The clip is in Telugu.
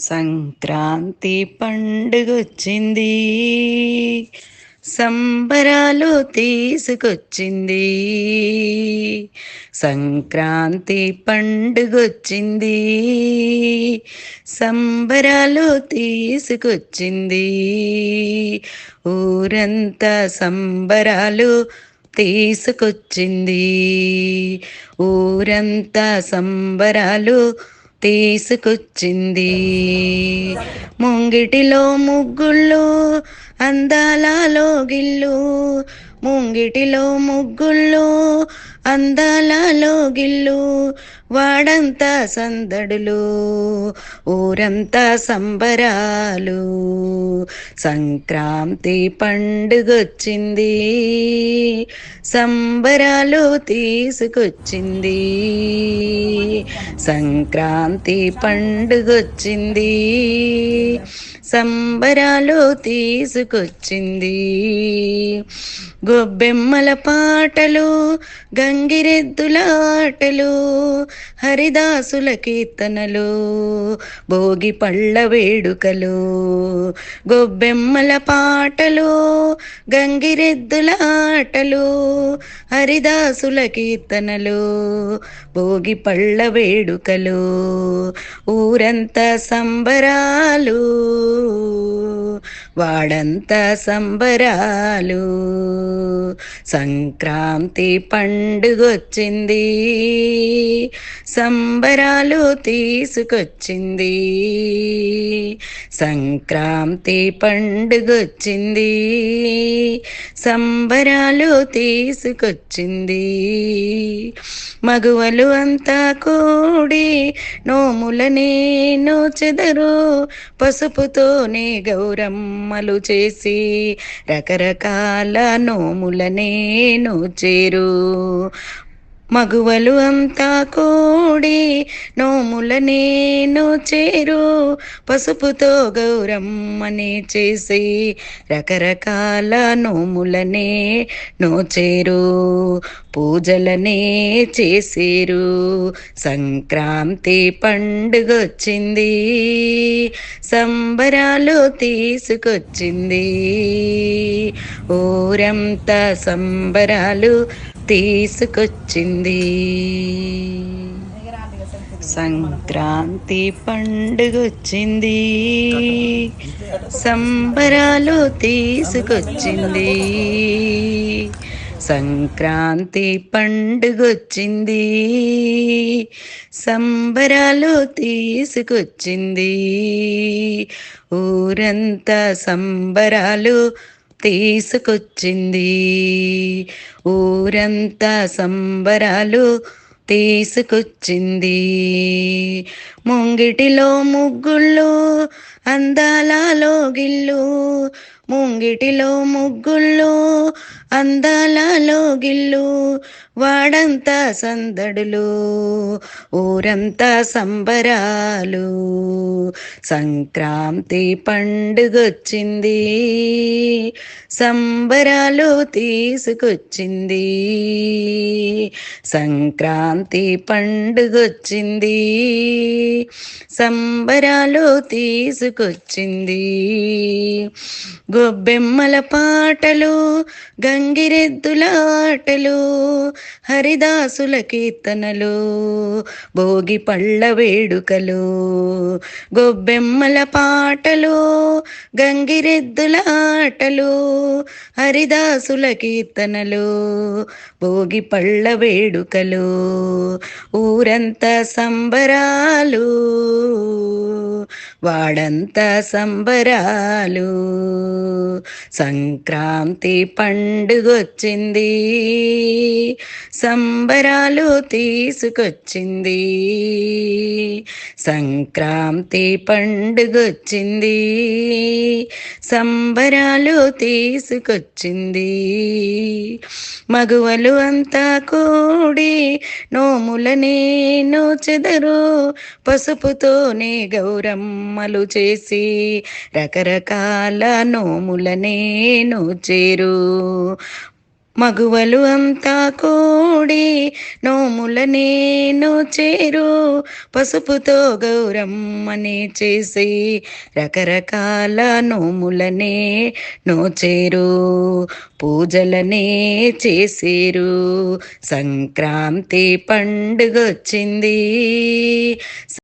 సంక్రాంతి పండుగొచ్చింది. సంబరాలు తీసుకొచ్చింది. సంక్రాంతి పండుగొచ్చింది. సంబరాలు తీసుకొచ్చింది. ఊరంతా సంబరాలు తీసుకొచ్చింది. ఊరంతా సంబరాలు తీసుకొచ్చింది. ముంగిటిలో ముగ్గుళ్ళు అందాలలో గిల్లు. ముంగిటిలో ముగ్గుళ్ళు అందాలలో గిల్లు. వాడంతా సందడులు ఊరంతా సంబరాలు. సంక్రాంతి పండుగొచ్చింది సంబరాలు తీసుకొచ్చింది. సంక్రాంతి పండుగొచ్చింది సంబరాలు తీసుకొచ్చింది. గొబ్బెమ్మల పాటలు గంగిరెద్దులాటలు హరిదాసుల కీర్తనలు భోగి పళ్ళ వేడుకలు. గొబ్బెమ్మల పాటలు గంగిరెద్దులాటలు హరిదాసుల కీర్తనలు భోగి పళ్ళ వేడుకలు. ఊరంతా సంబరాలు వాడంతా సంబరాలు. సంక్రాంతి పండుగొచ్చింది. సంబరాలు తీసుకొచ్చింది. సంక్రాంతి పండుగొచ్చింది. సంబరాలు తీసుకొచ్చింది. మగువలు అంతా కూడి నోములనే నోచెదరు పసుపుతోనే గౌరమ్మలు చేసి రకరకాల నోములనే నోచేరు మగువలు అంతా కోడి నోములనే నోచేరు పసుపుతో గౌరమ్మని చేసి రకరకాల నోములనే నోచేరు. పూజలనే చేసేరు. సంక్రాంతి పండుగొచ్చింది. సంబరాలు తీసుకొచ్చింది. ఊరంతా సంబరాలు తీసుకొచ్చింది. సంక్రాంతి పండుగొచ్చింది. సంబరాలు తీసుకొచ్చింది. సంక్రాంతి పండుగొచ్చింది. సంబరాలు తీసుకొచ్చింది. ఊరంతా సంబరాలు తీసుకొచ్చింది. ఊరంతా సంబరాలు తీసుకొచ్చింది. ముంగిటిలో ముగ్గుళ్ళు అందాలలో గిళ్ళు. ముంగిటిలో ముగ్గుళ్ళు అందాలలో గిల్లు వాడంతా సందడులు ఊరంతా సంబరాలు. సంక్రాంతి పండుగొచ్చింది సంబరాలు తీసుకొచ్చింది. సంక్రాంతి పండుగొచ్చింది సంబరాలు తీసుకొచ్చింది. గొబ్బెమ్మల పాటలు గ గంగిరెద్దుల ఆటలు హరిదాసుల కీర్తనలు భోగి పళ్ళ వేడుకలు గొబ్బెమ్మల పాటలు గంగిరెద్దుల ఆటలు హరిదాసుల కీర్తనలు భోగి పళ్ళ వేడుకలు ఊరంతా సంబరాలు. వాడంతా సంబరాలు. సంక్రాంతి పండుగొచ్చింది. సంబరాలు తీసుకొచ్చింది. సంక్రాంతి పండుగొచ్చింది. సంబరాలు తీసుకొచ్చింది. మగువలు అంతా కూడి నోములనే నోచెదరు పసుపుతోనే బొమ్మలు చేసి రకరకాల నోములనే నోచేరు మగువలు అంతా కూడి నోములనే నోచేరు పసుపుతో గౌరమ్మని చేసి రకరకాల నోములనే నోచేరు పూజలనే చేసేరు. సంక్రాంతి పండుగొచ్చింది.